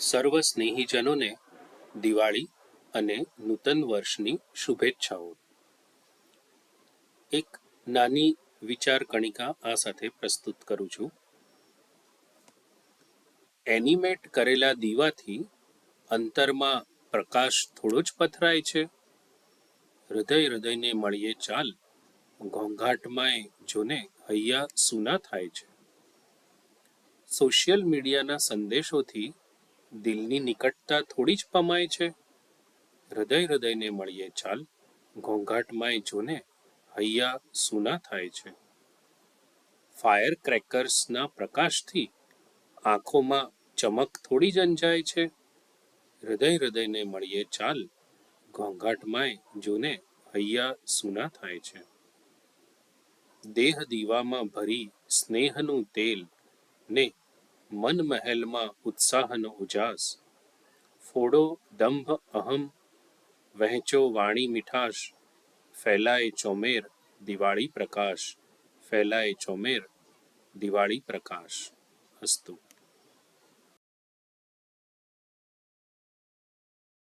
સર્વ સ્નેહીજનોને દિવાળી અને નૂતન વર્ષની શુભેચ્છાઓ. એક નાની વિચાર કણિકા આ સાથે પ્રસ્તુત કરું છું. એનિમેટ કરેલા દીવાથી અંતરમાં પ્રકાશ થોડો જ પથરાય છે. હૃદય હૃદયને મળીએ ચાલ, ઘોંઘાટમાંય જોને હૈયા સુના થાય છે. સોશિયલ મીડિયાના સંદેશોથી દિલની નિકટતા થોડી જ પમાય છે. હૃદય હૃદયને મળીએ ચાલ ઘોંઘાટમાં જોને હૈયા સુના થાય છે. ફાયર ક્રેકર્સના પ્રકાશથી આંખોમાં ચમક થોડી જ અંજાય છે. હૃદય હૃદયને મળીએ ચાલ ઘોંઘાટમાં જોને હૈયા સૂના થાય છે. દેહ દીવામાં ભરી સ્નેહનું તેલ ને મન મહેલમાં ઉત્સાહનો ઉજાસ. ફોડો દંભ અહમ, વહેંચો વાણી મીઠાશ, ફેલાય ચોમેર દિવાળી પ્રકાશ, ફેલાય ચોમેર દિવાળી પ્રકાશ. અસ્તુ.